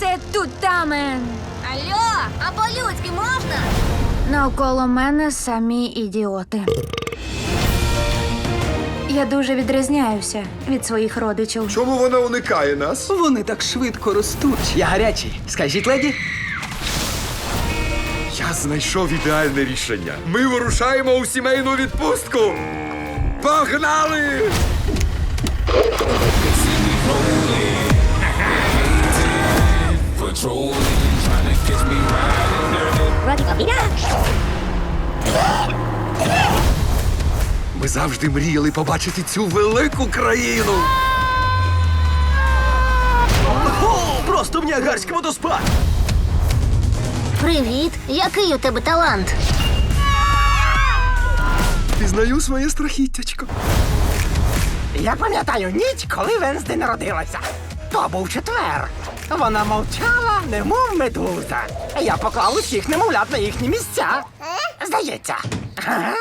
Ясе тутамен. Алло, а по-людськи можна? Навколо мене самі ідіоти. Я дуже відрізняюся від своїх родичів. Чому вона уникає нас? Вони так швидко ростуть. Я гарячий. Скажіть, леді? Я знайшов ідеальне рішення. Ми вирушаємо у сімейну відпустку. Погнали! Ми завжди мріяли побачити цю велику країну. О, просто в Ніагарський водоспад. Привіт, який у тебе талант? Пізнаю своє страхіттячко. Я пам'ятаю ніч, коли Венсди народилася. То був четвер. Вона мовчала, немов медуза. Я поклав усіх немовлят на їхні місця. Здається. Ага.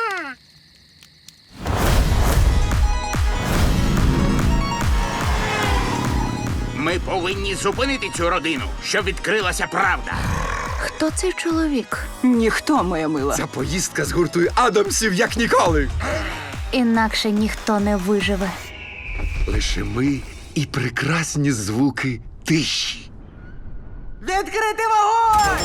Ми повинні зупинити цю родину, щоб відкрилася правда. Хто цей чоловік? Ніхто, моя мила. Ця поїздка згуртує Адамсів як ніколи. Інакше ніхто не виживе. Лише ми і прекрасні звуки тиші. Відкрити вогонь!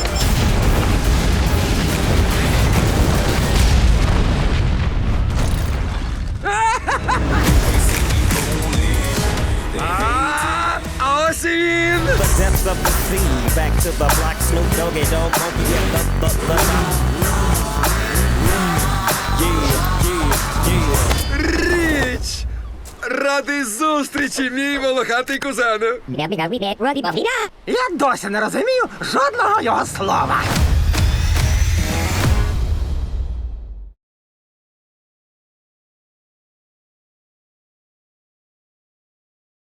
А ось і він! depths of the sea. Back to the block, Snoop Doggy Dogg, Monkey, yeah, the, the, the. Yeah, Радий зустрічі, мій волохатий кузене! Я досі не розумію жодного його слова.